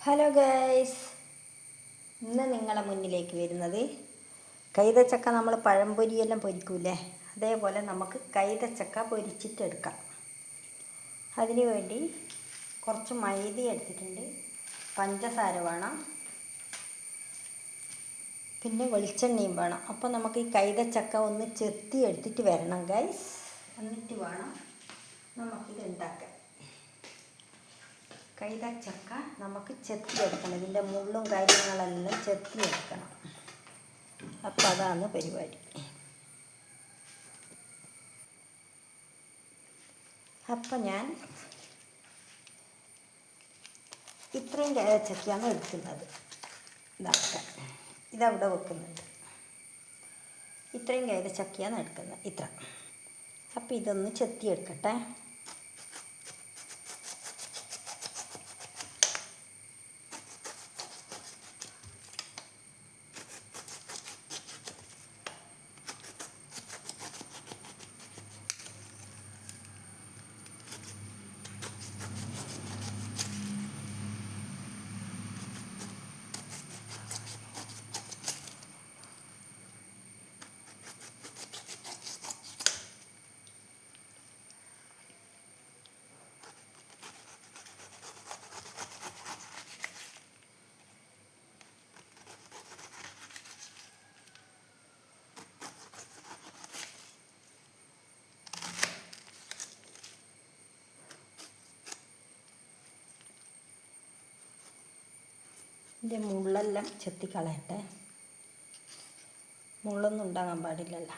Hello guys ഇന്ന് നിങ്ങളെ മുന്നിലേക്ക് വരുന്നത് കൈതച്ചക്ക നമ്മൾ പഴംപൊരിയെല്ലാം പൊരിക്കൂലേ അതേപോലെ നമുക്ക് കൈതച്ചക്ക പൊരിച്ചിട്ടെടുക്കാം. അതിന് വേണ്ടി കുറച്ച് മൈദ എടുത്തിട്ടുണ്ട്. പഞ്ചസാര വേണം. പിന്നെ വെളിച്ചെണ്ണയും വേണം. അപ്പോൾ നമുക്ക് ഈ കൈതച്ചക്ക ഒന്ന് ചെത്തി എടുത്തിട്ട് വരണം ഗൈസ് എന്നിട്ട് വേണം നമുക്കിത് ഉണ്ടാക്കാൻ. കൈതച്ചക്ക നമുക്ക് ചെത്തിയെടുക്കണം. ഇതിന്റെ മുള്ളും കാര്യങ്ങളെല്ലാം ചെത്തിയെടുക്കണം. അപ്പം അതാണ് പരിപാടി. അപ്പം ഞാൻ ഇത്രയും കൈതച്ചക്കയാണ് എടുക്കുന്നത്. ഇതാക്കാൻ ഇതവിടെ വെക്കുന്നുണ്ട്. ഇത്രയും കൈതച്ചക്കയാണ് എടുക്കുന്നത്. ഇത്ര. അപ്പം ഇതൊന്ന് ചെത്തിയെടുക്കട്ടെ. ഇതിന്റെ മുള്ളെല്ലാം ചെത്തിക്കളയട്ടെ. മുള്ളൊന്നും ഉണ്ടാകാൻ പാടില്ലല്ല.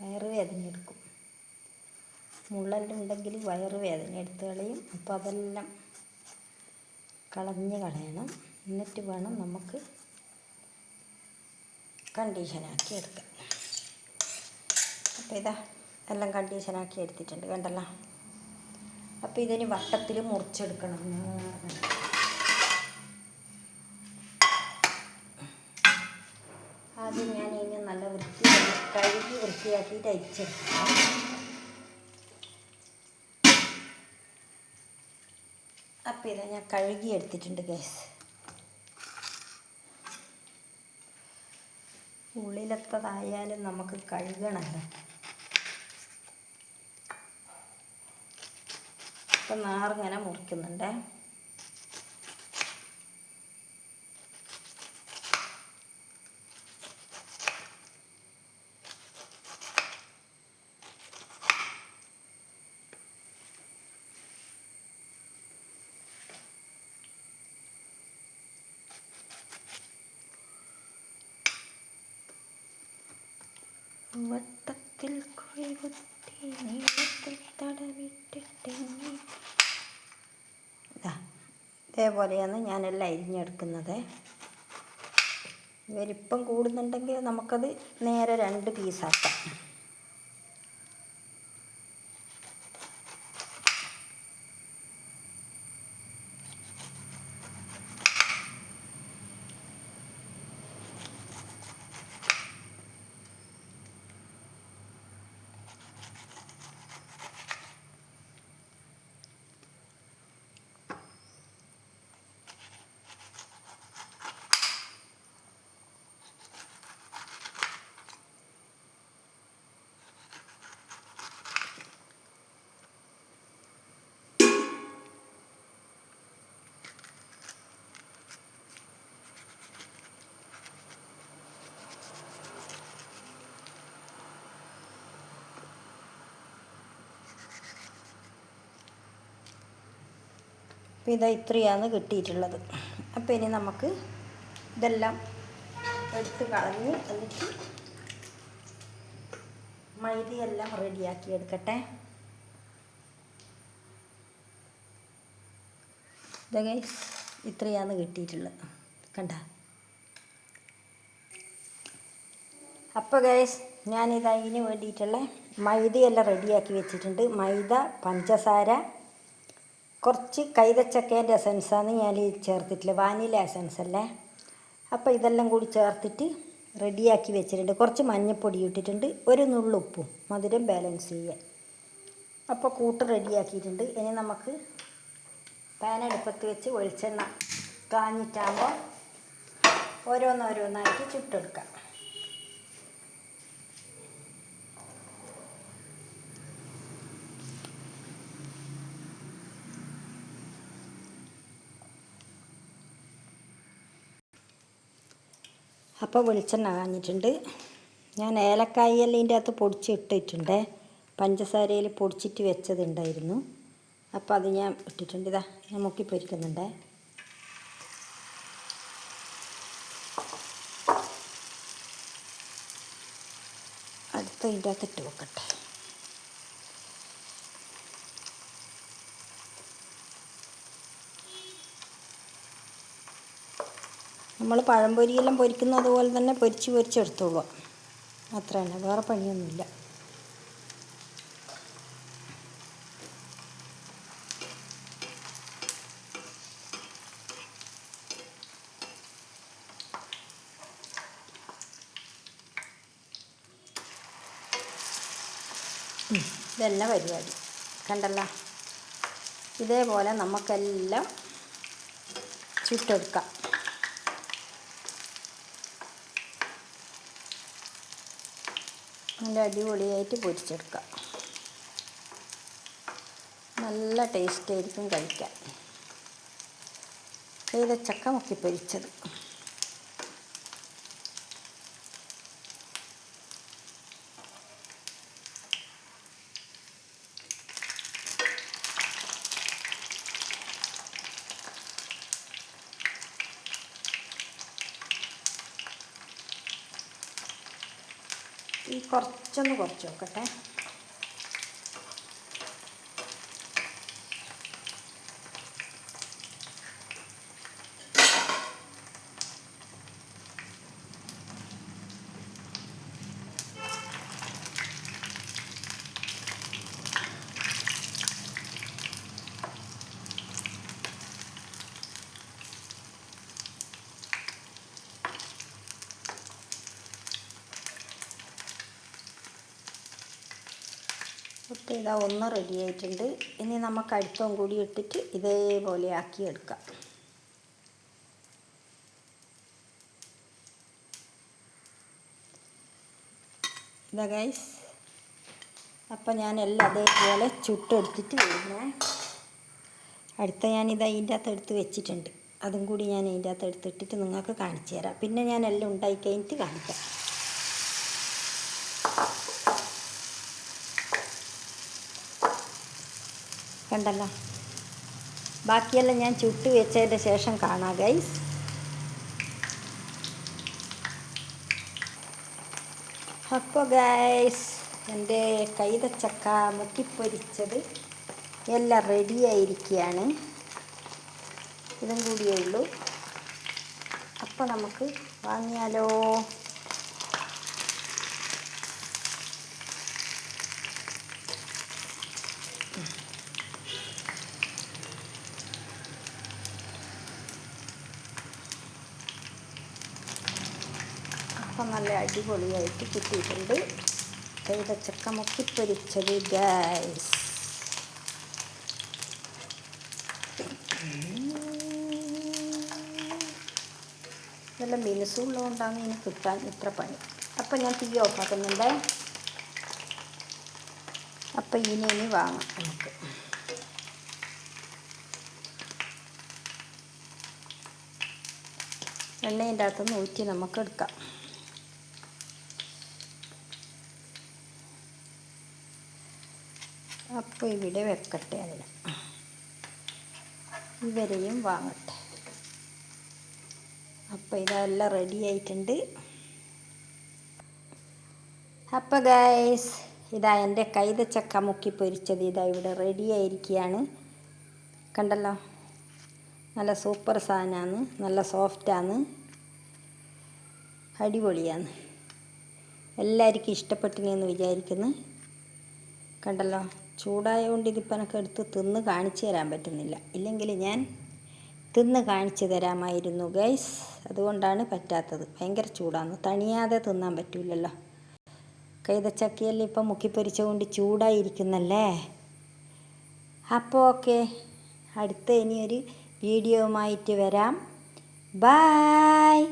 വയറ് വേദന എടുക്കും. മുള്ളെല്ലാം ഉണ്ടെങ്കിൽ വയറ് വേദന എടുത്ത് കളയും. അപ്പോൾ അതെല്ലാം കളഞ്ഞ് കളയണം. എന്നിട്ട് വേണം നമുക്ക് കണ്ടീഷനാക്കി എടുക്കാം അപ്പോൾ ഇതാ എല്ലാം കണ്ടീഷനാക്കി എടുത്തിട്ടുണ്ട് കണ്ടല്ലോ. അപ്പോൾ ഇതിന് വട്ടത്തിൽ മുറിച്ചെടുക്കണം. വൃത്തിയാക്കിയിട്ട് അരിച്ചെടുക്കാം അപ്പം ഇതാ ഞാൻ കഴുകി എടുത്തിട്ടുണ്ട് ഗ്യാസ് ഉള്ളിലത്തതായാലും നമുക്ക് കഴുകണമല്ലോ ഇപ്പം നാറിങ്ങനെ മുറിക്കുന്നുണ്ടേ. വട്ടത്തിൽ ഇതേപോലെയാണ് ഞാനെല്ലാം അരിഞ്ഞെടുക്കുന്നത്. വലിപ്പം കൂടുന്നുണ്ടെങ്കിൽ നമുക്കത് നേരെ രണ്ട് പീസാക്കാം അപ്പോൾ ഇതാ ഇത്രയാണ് കിട്ടിയിട്ടുള്ളത്. അപ്പോൾ ഇനി നമുക്ക് ഇതെല്ലാം എടുത്ത് കളഞ്ഞ് എന്നിട്ട് മൈദയെല്ലാം റെഡിയാക്കി എടുക്കട്ടെ. ഇതൊക്കെ ഇത്രയാണ് കിട്ടിയിട്ടുള്ളത്. കണ്ട? അപ്പോൾ ഗൈസ് ഞാനിതാ ഇതിന് വേണ്ടിയിട്ടുള്ള മൈദയെല്ലാം റെഡിയാക്കി വെച്ചിട്ടുണ്ട്. മൈദ പഞ്ചസാര കുറച്ച് കൈതച്ചക്കേന്റെ എസൻസാണ് ഞാൻ ഈ ചേർത്തിട്ടുള്ളത് വാനില എസൻസ് അല്ലേ? അപ്പോൾ ഇതെല്ലാം കൂടി ചേർത്തിട്ട് റെഡിയാക്കി വെച്ചിട്ടുണ്ട്. കുറച്ച് മഞ്ഞൾപ്പൊടി ഇട്ടിട്ടുണ്ട്. ഒരു നുള്ളുപ്പും മധുരം ബാലൻസ് ചെയ്യാൻ. അപ്പോൾ കൂട്ട് റെഡിയാക്കിയിട്ടുണ്ട് ഇനി നമുക്ക് പാൻ അടുപ്പത്ത് വെച്ച് വെളിച്ചെണ്ണ കാഞ്ഞിട്ടാകുമ്പോൾ ഓരോന്നോരോന്നായിട്ട് ചുട്ടെടുക്കാം. അപ്പോൾ വെളിച്ചെണ്ണ കാഞ്ഞിട്ടുണ്ട്. ഞാൻ ഏലക്കായി എല്ലിന്റെ അകത്ത് പൊടിച്ച് ഇട്ടിട്ടുണ്ട്. പഞ്ചസാരയിൽ പൊടിച്ചിട്ട് വെച്ചതുണ്ടായിരുന്നു. അപ്പോൾ അത് ഞാൻ ഇട്ടിട്ടുണ്ട്. ഇതാ ഞാൻ മുക്കി പൊരിക്കുന്നുണ്ട്. അടുത്ത ഇതിന്റെ അകത്ത് ഇട്ട് വെക്കട്ടെ. നമ്മൾ പഴംപൊരിയെല്ലാം പൊരിക്കുന്നത് പോലെ തന്നെ പൊരിച്ച് പൊരിച്ചെടുത്തോളൂ അത്ര തന്നെ വേറെ പണിയൊന്നുമില്ല. ഇതന്നെ പരിപാടി? കണ്ടല്ലോ? ഇതേപോലെ നമുക്കെല്ലാം ചുട്ടെടുക്കാം. നല്ല അടിപൊളിയായിട്ട് പൊരിച്ചെടുക്കാം. നല്ല ടേസ്റ്റ് ആയിരിക്കും കഴിക്കാൻ. ചക്ക മുക്കി പൊരിച്ചത്. ഈ കുറച്ചൊന്ന് കുറച്ച് നോക്കട്ടെ അപ്പോൾ ഇതാ ഒന്ന് റെഡി ആയിട്ടുണ്ട്. ഇനി നമുക്ക് അടുത്തവും കൂടി ഇട്ടിട്ട് ഇതേപോലെ ആക്കി എടുക്കാം ഇതാ ഗൈസ് അപ്പം ഞാൻ എല്ലാം അതേപോലെ ചുട്ടെടുത്തിട്ട് വരുന്നേ. അടുത്ത ഞാനിത് അതിന്റെ അകത്ത് എടുത്ത് വെച്ചിട്ടുണ്ട്. അതും കൂടി ഞാൻ അതിന്റെ അകത്ത് എടുത്തിട്ടിട്ട് നിങ്ങൾക്ക് കാണിച്ചു തരാം. പിന്നെ ഞാൻ എല്ലാം ഉണ്ടായി കഴിഞ്ഞിട്ട് കാണിക്കാം. കണ്ടല്ലോ. ബാക്കിയെല്ലാം ഞാൻ ചുട്ട് വെച്ചതിന്റെ ശേഷം കാണാം ഗൈസ് അപ്പോൾ ഗൈസ് എന്റെ കൈതച്ചക്ക മുക്കിപ്പൊരിച്ചത് എല്ലാം റെഡിയായിരിക്കുകയാണ് ഇതും കൂടിയേ ഉള്ളൂ. അപ്പോൾ നമുക്ക് വാങ്ങിയാലോ? അപ്പം നല്ല അടിപൊളിയായിട്ട് കിട്ടിയിട്ടുണ്ട്. കൈതച്ചക്ക മുക്കിപ്പൊരിച്ചത് ഗൈസ് നല്ല മിനുസുള്ളതുകൊണ്ടാണ് ഇനി കിട്ടാൻ ഇത്ര പണി. അപ്പം ഞാൻ തീ ഓഫാക്കുന്നുണ്ട് അപ്പം ഇനി ഇനി വാങ്ങാം നമുക്ക്. എണ്ണയിന്റെ അകത്തുനിന്ന് ഊറ്റി നമുക്ക് എടുക്കാം. അപ്പോൾ ഇവിടെ വെക്കട്ടെ അതിന് ഇവരെയും വാങ്ങട്ടെ. അപ്പോൾ ഇതെല്ലാം റെഡി ആയിട്ടുണ്ട്. അപ്പോൾ ഗൈസ് ഇതാ എന്റെ ചക്ക മുക്കി പൊരിച്ചത്. ഇതാ ഇവിടെ റെഡി ആയിരിക്കുകയാണ് കണ്ടല്ലോ? നല്ല സൂപ്പർ സാധനമാണ് നല്ല സോഫ്റ്റാണ് അടിപൊളിയാണ്. എല്ലാവർക്കും ഇഷ്ടപ്പെട്ടിനെന്ന് വിചാരിക്കുന്നു. കണ്ടല്ലോ? ചൂടായതുകൊണ്ട് ഇതിപ്പോൾ എനിക്ക് എടുത്ത് തിന്ന് കാണിച്ചു തരാൻ പറ്റുന്നില്ല. ഇല്ലെങ്കിൽ ഞാൻ തിന്ന് കാണിച്ചു തരാമായിരുന്നു ഗൈസ്. അതുകൊണ്ടാണ് പറ്റാത്തത്. ഭയങ്കര ചൂടാണ് തണിയാതെ തിന്നാൻ പറ്റില്ലല്ലോ കൈതച്ചക്കിയെല്ലാം ഇപ്പം മുക്കിപ്പൊരിച്ച കൊണ്ട് ചൂടായിരിക്കുന്നല്ലേ? അപ്പോൾ ഓക്കെ. അടുത്ത ഇനിയൊരു വീഡിയോവുമായിട്ട് വരാം. ബായ്